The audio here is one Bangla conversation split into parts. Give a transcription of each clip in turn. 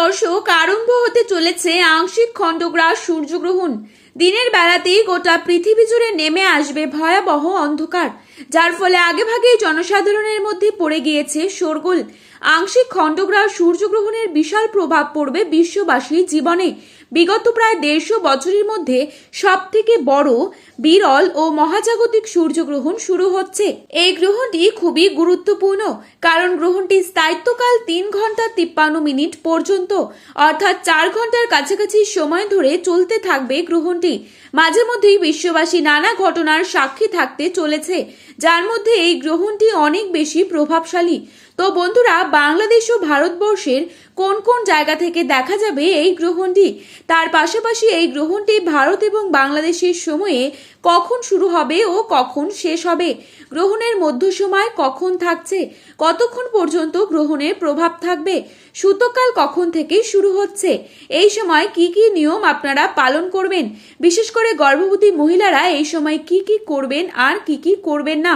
দর্শক আরম্ভ হতে চলেছে আংশিক খণ্ডগ্রাস সূর্যগ্রহণ। দিনের বেলাতেই গোটা পৃথিবী জুড়ে নেমে আসবে ভয়াবহ অন্ধকার, যার ফলে আগেভাগেই জনসাধারণের মধ্যে পড়ে গিয়েছে শোরগোল। আংশিক খণ্ডগ্রাস সূর্যগ্রহণের বিশাল প্রভাব পড়বে বিশ্ববাসীর জীবনে। বিগত প্রায় দেড়শো বছরের মধ্যে সব থেকে বড় বিরল ও মহাজাগতিক সূর্যগ্রহণ শুরু হচ্ছে। এই গ্রহণটি খুবই গুরুত্বপূর্ণ, কারণ গ্রহণটি স্থায়িত্বকাল তিন ঘণ্টা তিপ্পান্ন মিনিট পর্যন্ত, অর্থাৎ চার ঘণ্টার কাছাকাছি সময় ধরে চলতে থাকবে গ্রহণটি। মাঝে মধ্যেই বিশ্ববাসী নানা ঘটনার সাক্ষী থাকতে চলেছে, যার মধ্যে এই গ্রহণটি অনেক বেশি প্রভাবশালী। তো বন্ধুরা, বাংলাদেশ ও ভারতবর্ষের কোন কোন জায়গা থেকে দেখা যাবে এই গ্রহণটি? তার পাশাপাশি এই গ্রহণটি ভারত এবং বাংলাদেশের সময়ে কখন শুরু হবে ও কখন শেষ হবে? গ্রহণের মধ্য সময় কখন থাকছে? কতক্ষণ পর্যন্ত গ্রহণের প্রভাব থাকবে? সূতকাল কখন থেকে শুরু হচ্ছে? এই সময় কি কি নিয়ম আপনারা পালন করবেন? বিশেষ করে গর্ভবতী মহিলারা এই সময় কি কি করবেন আর কি কি করবেন না?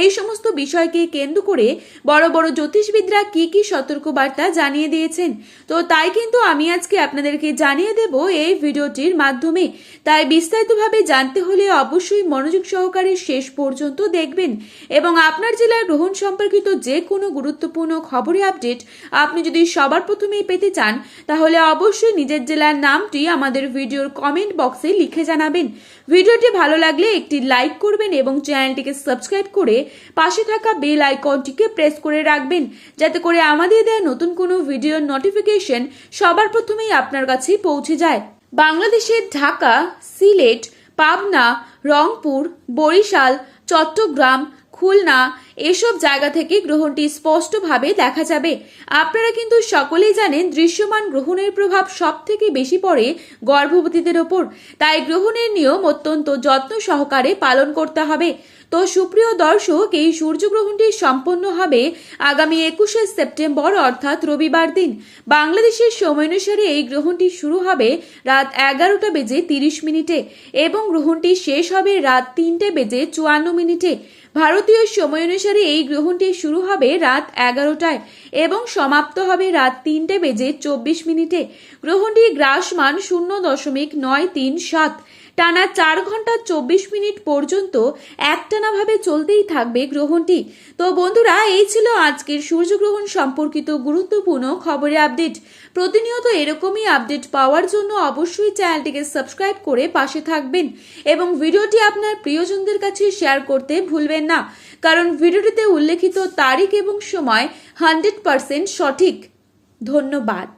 এই সমস্ত বিষয়কে কেন্দ্র করে বড় বড় জ্যোতিষবিদরা কি কি সতর্কবার্তা জানিয়ে দিয়েছেন? তো তাই কিন্তু আমি আজকে আপনাদেরকে জানিয়ে দেব এই ভিডিওটির মাধ্যমে। তাই বিস্তারিতভাবে জানতে হলে অবশ্যই মনোযোগ সহকারে শেষ পর্যন্ত দেখবেন। এবং আপনার জেলার গ্রহণ সম্পর্কিত যে কোনো গুরুত্বপূর্ণ খবরের আপডেট আপনি যদি সবার প্রথমেই পেতে চান, তাহলে অবশ্যই নিজের জেলার নামটি আমাদের ভিডিওর কমেন্ট বক্সে লিখে জানাবেন। ভিডিওটি ভালো লাগলে একটি লাইক করবেন এবং চ্যানেলটিকে সাবস্ক্রাইব করে পাশে থাকা বেল আইকনটিকে প্রেস করে রাখবেন, যাতে করে আমাদের দেওয়া নতুন কোনো ভিডিওর নোটিফিকেশন সবার প্রথমেই আপনার কাছে পৌঁছে যায়। বাংলাদেশের ঢাকা, সিলেট, পাবনা, রংপুর, বরিশাল, চট্টগ্রাম, খুলনা এসব জায়গা থেকে গ্রহণটি স্পষ্টভাবে দেখা যাবে। আপনারা কিন্তু সকলেই জানেন দৃশ্যমান গ্রহণের প্রভাব সব থেকে বেশি পড়ে গর্ভবতীদের ওপর। তাই গ্রহণের নিয়ম অত্যন্ত যত্ন সহকারে পালন করতে হবে। তো সুপ্রিয় দর্শক, এই সূর্যগ্রহণটি সম্পন্ন হবে আগামী একুশে সেপ্টেম্বর, অর্থাৎ রবিবার দিন। বাংলাদেশের সময় অনুসারে এই গ্রহণটি শুরু হবে রাত এগারোটা বেজে তিরিশ মিনিটে এবং গ্রহণটি শেষ হবে রাত তিনটে বেজে চুয়ান্ন মিনিটে। ভারতীয় সময় অনুসারে এই গ্রহণটি শুরু হবে রাত এগারোটায় এবং সমাপ্ত হবে রাত তিনটে বেজে চব্বিশ মিনিটে। গ্রহণটি গ্রাসমান শূন্য দশমিক নয় তিন সাত। টানা চার ঘণ্টা চব্বিশ মিনিট পর্যন্ত একটানাভাবে চলতেই থাকবে গ্রহণটি। তো বন্ধুরা, এই ছিল আজকের সূর্যগ্রহণ সম্পর্কিত গুরুত্বপূর্ণ খবরের আপডেট। প্রতিনিয়ত এরকমই আপডেট পাওয়ার জন্য অবশ্যই চ্যানেলটিকে সাবস্ক্রাইব করে পাশে থাকবেন এবং ভিডিওটি আপনার প্রিয়জনদের কাছে শেয়ার করতে ভুলবেন না। কারণ ভিডিওটিতে উল্লেখিত তারিখ এবং সময় হান্ড্রেড পার্সেন্ট সঠিক। ধন্যবাদ।